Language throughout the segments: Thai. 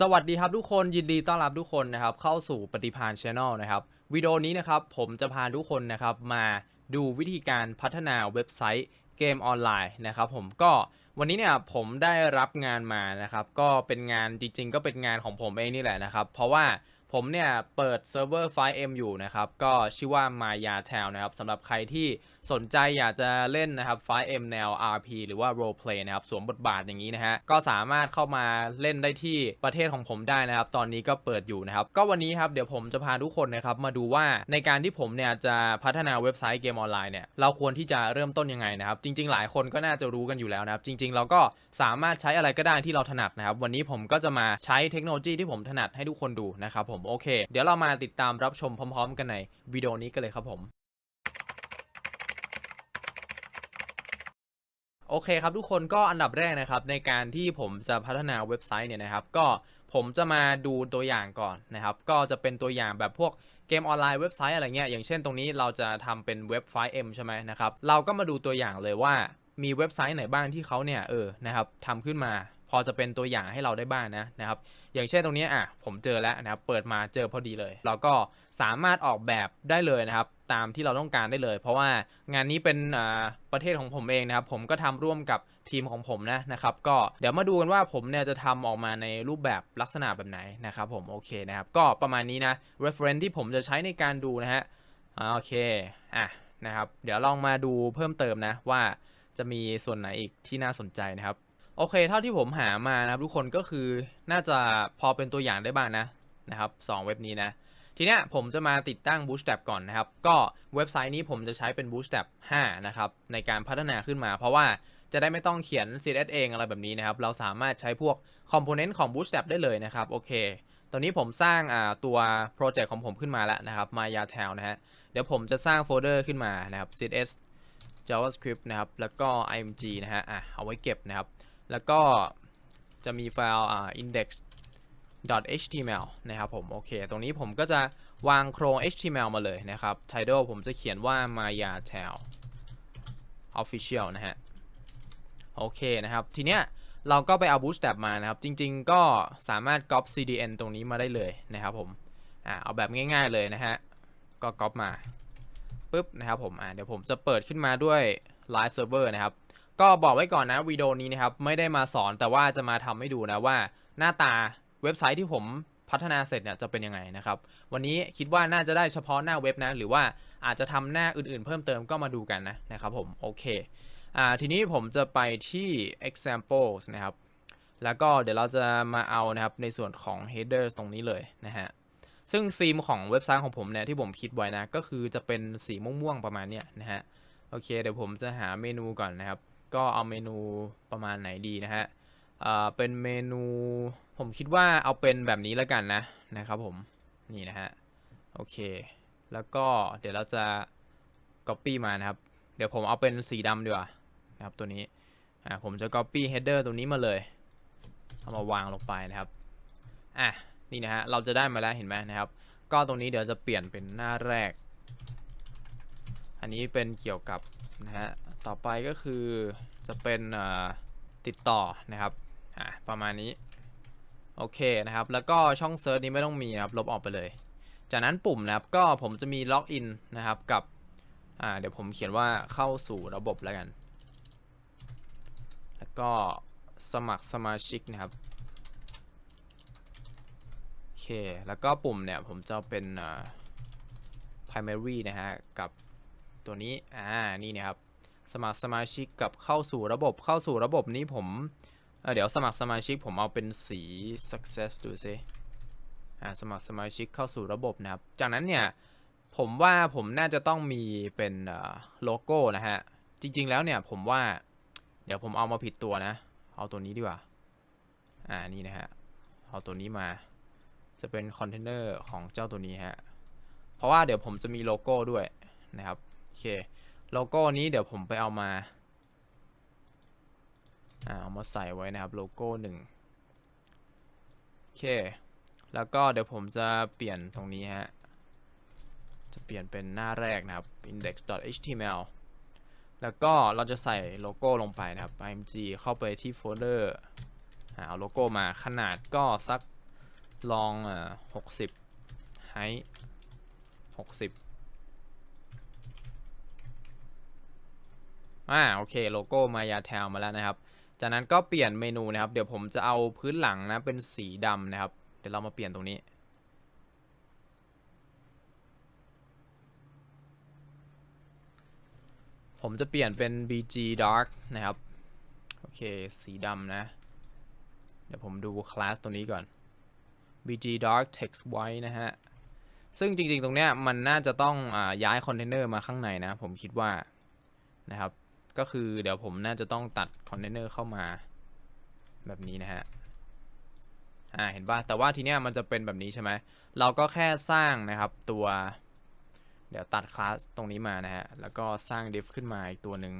สวัสดีครับทุกคนยินดีต้อนรับทุกคนนะครับเข้าสู่ปฏิพานช Channel นะครับวิดีโอนี้นะครับผมจะพาทุกคนนะครับมาดูวิธีการพัฒนาเว็บไซต์เกมออนไลน์นะครับผมก็วันนี้เนี่ยผมได้รับงานมานะครับก็เป็นงานจริงๆ ก็เป็นงานของผมเองนี่แหละนะครับ เพราะว่าผมเนี่ยเปิดเซิร์ฟเวอร์ไฟล์ M อยู่นะครับก็ชื่อว่า Maya t a l นะครับสำหรับใครที่ สนใจอยากจะเล่นนะครับไฟล์ M แนว RP หรือว่า Role Play นะครับสวมบทบาทอย่างนี้นะฮะก็สามารถเข้ามาเล่นได้ที่ประเทศของผมได้นะครับ ตอนนี้ก็เปิดอยู่นะครับ ก็วันนี้ครับเดี๋ยวผมจะพาทุกคนนะครับมาดูว่าในการที่ผมเนี่ยจะพัฒนาเว็บไซต์เกมออนไลน์เนี่ยเราควรที่จะเริ่มต้นยังไงนะครับ จริง ๆ หลายคนก็น่าจะรู้กันอยู่แล้วนะครับ จริง ๆ เราก็สามารถใช้อะไรก็ได้ที่เราถนัดนะครับ วันนี้ผมก็จะมาใช้เทคโนโลยีที่ผมถนัดให้ทุกคนดูนะครับผมโอเค เดี๋ยวเรามาติดตามรับชมพร้อม ๆ กันในวิดีโอนี้กันเลยครับผม โอเคครับทุกคนก็อันดับแรกนะครับในการที่ผมจะพัฒนาเว็บไซต์เนี่ยนะครับ ก็ผมจะมาดูตัวอย่างก่อนนะครับ ก็จะเป็นตัวอย่างแบบพวกเกมออนไลน์เว็บไซต์อะไรเงี้ยอย่างเช่นตรงนี้เราจะทำเป็นเว็บไฟล์ M ใช่ไหมนะครับ เราก็มาดูตัวอย่างเลยว่ามีเว็บไซต์ไหนบ้างที่เขาเนี่ยเออนะครับทำขึ้นมาพอจะเป็นตัวอย่างให้เราได้บ้างนะนะครับ อย่างเช่นตรงนี้อะผมเจอแล้วนะครับเปิดมาเจอพอดีเลย เราก็สามารถออกแบบได้เลยนะครับ ตามที่เราต้องการได้เลย เพราะว่างานนี้เป็นประเทศของผมเองนะครับ ผมก็ทำร่วมกับทีมของผมนะนะครับก็เดี๋ยวมาดูกันว่าผมเนี่ยจะทำออกมาในรูปแบบลักษณะแบบไหนนะครับผมโอเคนะครับก็ประมาณนี้นะ reference ที่ผมจะใช้ในการดูนะฮะโอเคอะนะครับเดี๋ยวลองมาดูเพิ่มเติมนะว่าจะมีส่วนไหนอีกที่น่าสนใจนะครับโอเค เท่าที่ผมหามานะครับทุกคนก็คือน่าจะพอเป็นตัวอย่างได้บ้างนะนะครับสองเว็บนี้นะ ทีเนี้ยผมจะมาติดตั้ง Bootstrap ก่อนนะครับ ก็เว็บไซต์นี้ผมจะใช้เป็น Bootstrap 5 นะครับ ในการพัฒนาขึ้นมา เพราะว่าจะได้ไม่ต้องเขียน CSS เองอะไรแบบนี้นะครับ เราสามารถใช้พวก Component ของ Bootstrap ได้เลยนะครับ โอเค ตอนนี้ผมสร้างตัวโปรเจกต์ของผมขึ้นมาแล้วนะครับ Maya t a l นะฮะ เดี๋ยวผมจะสร้างโฟลเดอร์ขึ้นมานะครับ CSS JavaScript นะครับ แล้วก็ img นะฮะ อะ เอาไว้เก็บนะครับ แล้วก็จะมีไฟล์อ่า index .html นะครับผมโอเค ตรงนี้ผมก็จะวางโครง html มาเลยนะครับ title ผมจะเขียนว่า maya t a l official นะฮะ โอเคนะครับ ทีเนี้ยเราก็ไปเอา bootstrap มานะครับ จริง ๆ ก็สามารถ copy cdn ตรงนี้มาได้เลยนะครับผมอ่าเอาแบบง่าย ๆเลยนะฮะ ก็ copy มาปุ๊บนะครับผมอ่าเดี๋ยวผมจะเปิดขึ้นมาด้วย live server นะครับก็บอกไว้ก่อนนะวิดีโอนี้นะครับไม่ได้มาสอนแต่ว่าจะมาทำให้ดูนะว่าหน้าตา เว็บไซต์ที่ผมพัฒนาเสร็จเนี่ยจะเป็นยังไงนะครับ วันนี้คิดว่าน่าจะได้เฉพาะหน้าเว็บนะ หรือว่าอาจจะทำหน้าอื่นๆ เพิ่มเติมก็มาดูกันนะนะครับผมโอเคอ่าทีนี้ผมจะไปที่ examples นะครับ แล้วก็เดี๋ยวเราจะมาเอานะครับในส่วนของ header ตรงนี้เลยนะฮะซึ่งธีมของเว็บไซต์ของผมเนี่ยที่ผมคิดไว้นะ ก็คือจะเป็นสีม่วงๆประมาณเนี้ยนะฮะโอเคเดี๋ยวผมจะหาเมนูก่อนนะครับ ก็เอาเมนูประมาณไหนดีนะฮะอ่าเป็นเมนูผมคิดว่าเอาเป็นแบบนี้แล้วกันนะนะครับผมนี่นะฮะโอเค แล้วก็เดี๋ยวเราจะ copy มานะครับ เดี๋ยวผมเอาเป็นสีดำดีกว่านะครับตัวนี้อ่าผมจะ copy header ตัวนี้มาเลยเอามาวางลงไปนะครับอะนี่นะฮะเราจะได้มาแล้วเห็นไหมนะครับ ก็ตรงนี้เดี๋ยวจะเปลี่ยนเป็นหน้าแรก อันนี้เป็นเกี่ยวกับนะฮะต่อไปก็คือจะเป็นติดต่อนะครับอ่าประมาณนี้ โอเคนะครับ แล้วก็ช่องเซิร์ชนี้ไม่ต้องมีนะครับลบออกไปเลย จากนั้นปุ่มนะครับก็ผมจะมีล็อกอินนะครับกับอ่าเดี๋ยวผมเขียนว่าเข้าสู่ระบบแล้วกัน แล้วก็สมัครสมาชิกนะครับโอเคแล้วก็ปุ่มเนี่ยผมจะเป็นอ่า primary นะฮะกับตัวนี้อ่านี่นะครับสมัครสมาชิกกับเข้าสู่ระบบเข้าสู่ระบบนี้ผม เเดี๋ยวสมัครสมาชิกผมเอาเป็นสี success ดูซิอ่าสมัครสมาชิกเข้าสู่ระบบนะครับ จากนั้นเนี่ย ผมว่าผมน่าจะต้องมีเป็นโลโก้นะฮะ จริง ๆ แล้วเนี่ยผมว่า เดี๋ยวผมเอามาผิดตัวนะ เอาตัวนี้ดีกว่า อ่านี่นะฮะ เอาตัวนี้มา จะเป็นคอนเทนเนอร์ของเจ้าตัวนี้ฮะ เพราะว่าเดี๋ยวผมจะมีโลโก้ด้วยนะครับ โอเค โลโก้นี้เดี๋ยวผมไปเอามา อ่าเอามาใส่ไว้นะครับโลโก้หนึ่งโอเค แล้วก็เดี๋ยวผมจะเปลี่ยนตรงนี้ฮะ จะเปลี่ยนเป็นหน้าแรกนะครับ index.html แล้วก็เราจะใส่โลโก้ลงไปนะครับ img เข้าไปที่โฟลเดอร์เอาโลโก้มาขนาดก็สักลองอ่าหกสิบไฮหกสิบอ่าโอเค โลโก้มายาแทลมาแล้วนะครับ จากนั้นก็เปลี่ยนเมนูนะครับ เดี๋ยวผมจะเอาพื้นหลังนะเป็นสีดำนะครับ เดี๋ยวเรามาเปลี่ยนตรงนี้ ผมจะเปลี่ยนเป็น BG Dark นะครับ โอเค สีดำนะ เดี๋ยวผมดูคลาสตัวนี้ก่อน BG Dark Text White นะฮะ ซึ่งจริงๆ ตรงเนี้ยมันน่าจะต้องอย้ายคอนเทนเนอร์มาข้างในนะ ผมคิดว่านะครับ ก็คือเดี๋ยวผมน่าจะต้องตัดคอนเทนเนอร์เข้ามา แบบนี้นะฮะอ่าเห็นป่ะแต่ว่าทีเนี้ยมันจะเป็นแบบนี้ใช่ไหมเราก็แค่สร้างนะครับตัว เดี๋ยวตัดคลาสตรงนี้มานะฮะแล้วก็สร้าง div ขึ้นมาอีกตัวหนึ่ง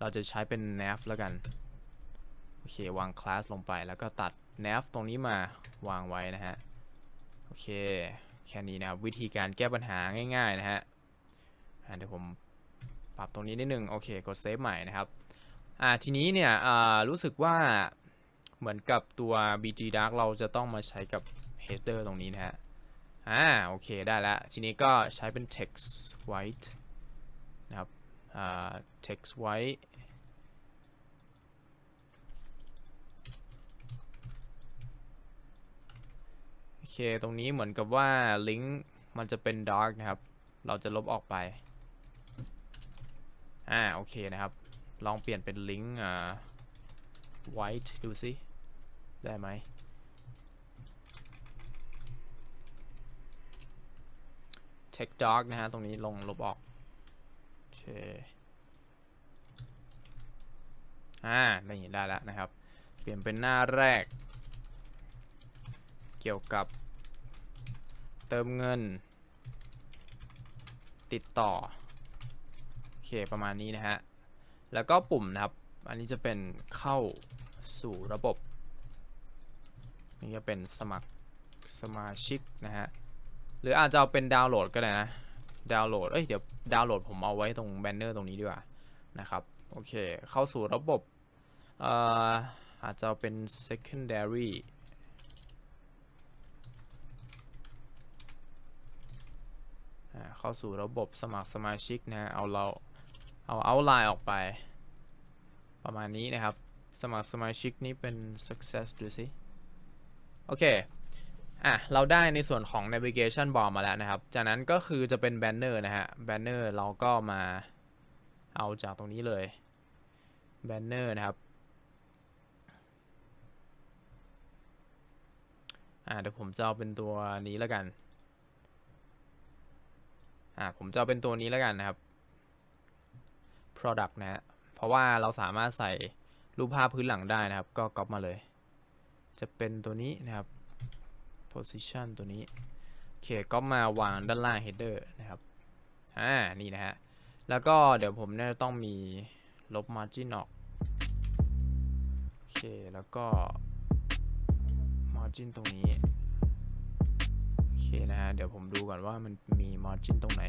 เราจะใช้เป็น nav แล้วกันโอเควางคลาสลงไปแล้วก็ตัด nav ตรงนี้มาวางไว้นะฮะโอเคแค่นี้นะครับวิธีการแก้ปัญหาง่ายๆนะฮะเดี๋ยวผม ปรับตรงนี้นิดนึงโอเคกดเซฟใหม่นะครับอ่าทีนี้เนี่ยอ่ารู้สึกว่าเหมือนกับตัว BG Dark เราจะต้องมาใช้กับ header ตรงนี้นะฮะอ่าโอเคได้แล้ว ทีนี้ก็ใช้เป็น text white นะครับอ่า text white โอเค ตรงนี้เหมือนกับว่าลิงก์มันจะเป็น dark นะครับ เราจะลบออกไป อ่าโอเคนะครับ ลองเปลี่ยนเป็นลิงก์อ่า white ดูสิ ได้ไหม check dark นะฮะ ตรงนี้ลงลบออกโอเคอ่าได้ยินได้แล้วนะครับ เปลี่ยนเป็นหน้าแรก เกี่ยวกับเติมเงิน ติดต่อ ประมาณนี้นะฮะ แล้วก็ปุ่มนะครับ อันนี้จะเป็นเข้าสู่ระบบ นี่จะเป็นสมัครสมาชิกนะฮะ หรืออาจจะเอาเป็นดาวน์โหลดก็ได้นะ ดาวน์โหลด เอ้ย เดี๋ยวดาวน์โหลดผมเอาไว้ตรงแบนเนอร์ตรงนี้ดีกว่านะครับ โอเค เข้าสู่ระบบเอ่ออาจจะเป็น secondary เข้าสู่ระบบสมัครสมาชิกนะ เอาเรา เอาเอาไลน์ออกไป ประมาณนี้นะครับ สมัครสมาชิกนี้เป็น success ดูสิ โอเค อะ เราได้ในส่วนของ navigation bar มาแล้วนะครับ จากนั้นก็คือจะเป็น banner นะฮะ banner เราก็มาเอาจากตรงนี้เลย banner นะครับ อ่าเดี๋ยวผมจะเอาเป็นตัวนี้แล้วกัน อ่าผมจะเอาเป็นตัวนี้แล้วกันนะครับ product นะฮะเพราะว่าเราสามารถใส่รูปภาพพื้นหลังได้นะครับ ก็ก๊อปมาเลย จะเป็นตัวนี้นะครับ position ตัวนี้โอเคก็มาวางด้านล่าง header นะครับอ่านี่นะฮะแล้วก็เดี๋ยวผมเนี่ยต้องมีลบ margin ออกโอเคแล้วก็ margin ตรงนี้โอเคนะฮะเดี๋ยวผมดูก่อนว่ามันมี margin ตรงไหน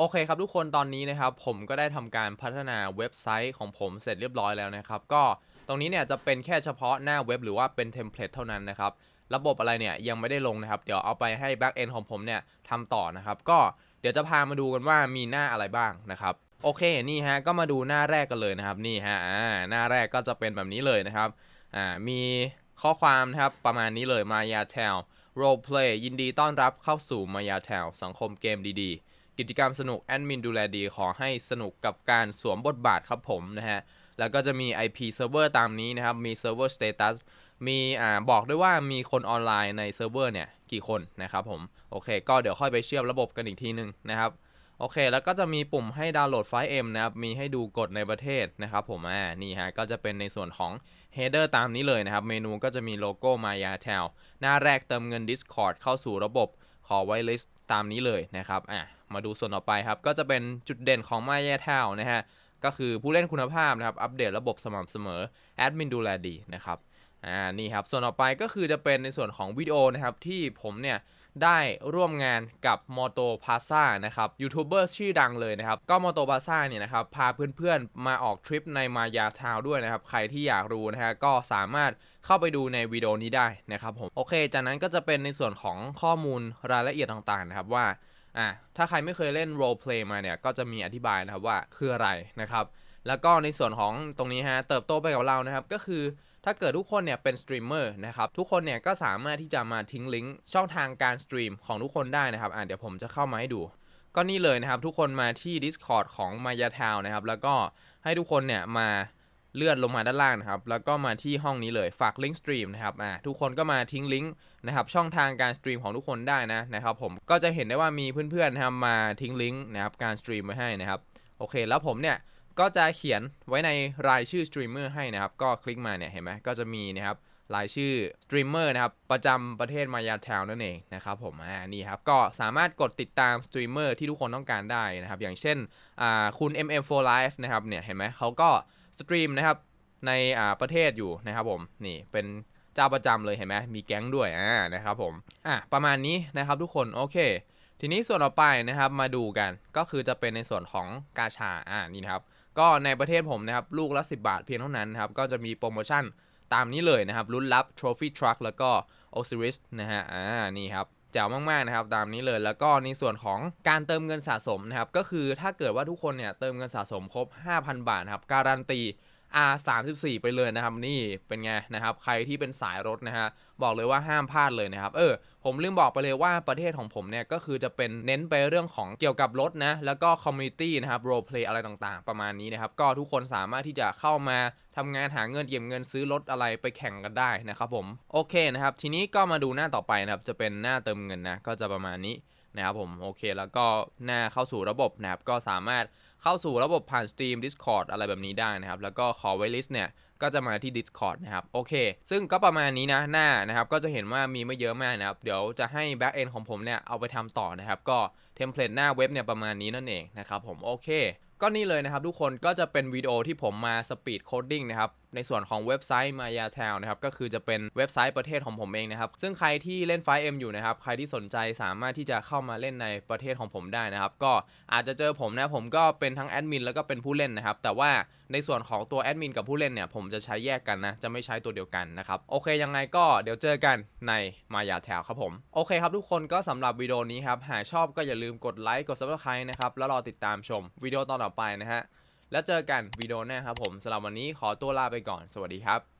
โอเคครับทุกคนตอนนี้นะครับผมก็ได้ทำการพัฒนาเว็บไซต์ของผมเสร็จเรียบร้อยแล้วนะครับก็ตรงนี้เนี่ยจะเป็นแค่เฉพาะหน้าเว็บหรือว่าเป็นเทมเพลตเท่านั้นนะครับระบบอะไรเนี่ยยังไม่ได้ลงนะครับ เดี๋ยวเอาไปให้ Back End ของผมเนี่ยทำต่อนะครับ ก็เดี๋ยวจะพามาดูกันว่ามีหน้าอะไรบ้างนะครับ โอเคนี่ฮะก็มาดูหน้าแรกกันเลยนะครับนี่ฮะอ่าหน้าแรกก็จะเป็นแบบนี้เลยนะครับอ่ามีข้อความนะครับประมาณนี้เลย Maya Tell Role Play ยินดีต้อนรับเข้าสู่ Maya Tell สังคมเกมดีๆ กิจกรรมสนุกแอดมินดูแลดีขอให้สนุกกับการสวมบทบาทครับผมนะฮะ แล้วก็จะมี IP server ตามนี้นะครับ มี server status มีอ่าบอกด้วยว่ามีคนออนไลน์ในเซิร์ฟเวอร์เนี่ยกี่คนนะครับผม โอเค ก็เดี๋ยวค่อยไปเชื่อมระบบกันอีกทีหนึงนะครับโอเค แล้วก็จะมีปุ่มให้ดาวน์โหลดไฟล์ M นะครับ มีให้ดูกฎในประเทศนะครับผม อ่า นี่ฮะ ก็จะเป็นในส่วนของ header ตามนี้เลยนะครับ เมนูก็จะมีโลโก้ Maya Tel หน้าแรกเติมเงิน Discord เข้าสู่ระบบ ขอไว้ list ต ตามนี้เลยนะครับอะมาดูส่วนต่อไปครับ ก็จะเป็นจุดเด่นของ Maya Tel นะฮะ ก็คือผู้เล่นคุณภาพนะครับ อัปเดตระบบสม่ำเสมอ แอดมินดูแลดีนะครับ อ่า นี่ครับ ส่วนต่อไปก็คือจะเป็นในส่วนของวิดีโอนะครับ ที่ผมเนี่ย ได้ร่วมงานกับ m o t o p a z a นะครับยูทูบเบอร์ชื่อดังเลยนะครับ ก็ m o t o p a z a เนี่ยนะครับ พาเพื่อนๆ มาออกทริปในมายาทาวด้วยนะครับ ใครที่อยากรู้นะฮะก็สามารถเข้าไปดูในวิดีโอนี้ได้นะครับผม โอเค จากนั้นก็จะเป็นในส่วนของข้อมูลรายละเอียดต่างๆนะครับว่าอะถ้าใครไม่เคยเล่น role play มาเนี่ย ก็จะมีอธิบายนะครับว่าคืออะไรนะครับ แล้วก็ในส่วนของตรงนี้ฮะเติบโตไปกับเรานะครับก็คือ ถ้าเกิดทุกคนเนี่ยเป็นสตรีมเมอร์นะครับทุกคนเนี่ยก็สามารถที่จะมาทิ้งลิงก์ช่องทางการสตรีมของทุกคนได้นะครับอะเดี๋ยวผมจะเข้ามาให้ดูก็นี่เลยนะครับ ทุกคนมาที่ Discord ของ Maya t o w นะครับ แล้วก็ให้ทุกคนเนี่ยมาเลื่อนลงมาด้านล่างนะครับ แล้วก็มาที่ห้องนี้เลยฝากลิงก์สตรีมนะครับอะทุกคนก็มาทิ้งลิงก์นะครับ ช่องทางการสตรีมของทุกคนได้นะนะครับ ผมก็จะเห็นได้ว่ามีเพื่อนๆนะครับมาทิ้งลิงก์นะครับการสตรีมไว้ให้นะครับ โอเค แล้วผมเนี่ย ก็จะเขียนไว้ในรายชื่อสตรีมเมอร์ให้นะครับ ก็คลิกมาเนี่ยเห็นไหมก็จะมีนะครับรายชื่อสตรีมเมอร์นะครับ ประจำประเทศมายาแทวนั่นเองนะครับผมอ่านี่ครับ ก็สามารถกดติดตามสตรีมเมอร์ที่ทุกคนต้องการได้นะครับ อย่างเช่นอ่าคุณ MM4 Live นะครับเนี่ยเห็นไหมเขาก็สตรีมนะครับในอ่าประเทศอยู่นะครับผมนี่เป็นเจ้าประจำเลยเห็นไหมมีแก๊งด้วยอ่านะครับผมอะประมาณนี้นะครับทุกคนโอเค ทีนี้ส่วนต่อไปนะครับมาดูกันก็คือจะเป็นในส่วนของกาชาอ่านี่นะครับ ก็ในประเทศผมนะครับลูกละ 10 บาทเพียงเท่านั้นนะครับก็จะมีโปรโมชั่นตามนี้เลยนะครับลุ้นรับ Trophy Truck แล้วก็ Osiris นะฮะอ่านี่ครับแจ๋วมากๆนะครับตามนี้เลยแล้วก็ในส่วนของการเติมเงินสะสมนะครับก็คือถ้าเกิดว่าทุกคนเนี่ยเติมเงินสะสมครบ 5,000 บาทนะครับการันตี R34 ไปเลยนะครับนี่เป็นไงนะครับใครที่เป็นสายรถนะฮะบอกเลยว่าห้ามพลาดเลยนะครับเออ ผมลืมบอกไปเลยว่าประเทศของผมเนี่ยก็คือจะเป็นเน้นไปเรื่องของเกี่ยวกับรถนะ แล้วก็คอมมูนิตี้นะครับโรเพลย์อะไรต่างๆ ประมาณนี้นะครับ ก็ทุกคนสามารถที่จะเข้ามาทำงานหาเงินเก็บเงินซื้อรถอะไรไปแข่งกันได้นะครับผมโอเคนะครับ ทีนี้ก็มาดูหน้าต่อไปนะครับ จะเป็นหน้าเติมเงินนะ ก็จะประมาณนี้นะครับผมโอเค แล้วก็หน้าเข้าสู่ระบบนะครับก็สามารถเข้าสู่ระบบผ่าน Steam Discord อะไรแบบนี้ได้นะครับ แล้วก็ขอไวลิสเนี่ย ก็จะมาที่ Discord นะครับโอเค ซึ่งก็ประมาณนี้นะหน้านะครับก็จะเห็นว่ามีไม่เยอะมากนะครับ เดี๋ยวจะให้ Back End ของผมเนี่ยเอาไปทำต่อนะครับก็เทมเพลตหน้าเว็บเนี่ยประมาณนี้นั่นเองนะครับผมโอเค ก็นี่เลยนะครับทุกคนก็จะเป็นวิดีโอที่ผมมาสปีดโคดดิ้งนะครับในส่วนของเว็บไซต์ Maya t o w นะครับก็คือจะเป็นเว็บไซต์ประเทศของผมเองนะครับ ซึ่งใครที่เล่นไฟ M อยู่นะครับ ใครที่สนใจสามารถที่จะเข้ามาเล่นในประเทศของผมได้นะครับ ก็อาจจะเจอผมนะผมก็เป็นทั้งแอดมินแล้วก็เป็นผู้เล่นนะครับ แต่ว่าในส่วนของตัวแอดมินกับผู้เล่นเนี่ย ผมจะใช้แยกกันนะ จะไม่ใช้ตัวเดียวกันนะครับ โอเคยังไงก็เดี๋ยวเจอกันใน Maya t o w ครับผม โอเคครับทุกคนก็สำหรับวิดีโอนี้ครับหากชอบก็อย่าลืมกดไลค์กด subscribe นะครับแล้วรอติดตามชมวิดีโอตอนต่อไปนะฮะ แล้วเจอกันวิดีโอหน้าครับผมสำหรับวันนี้ขอตัวลาไปก่อน สวัสดีครับ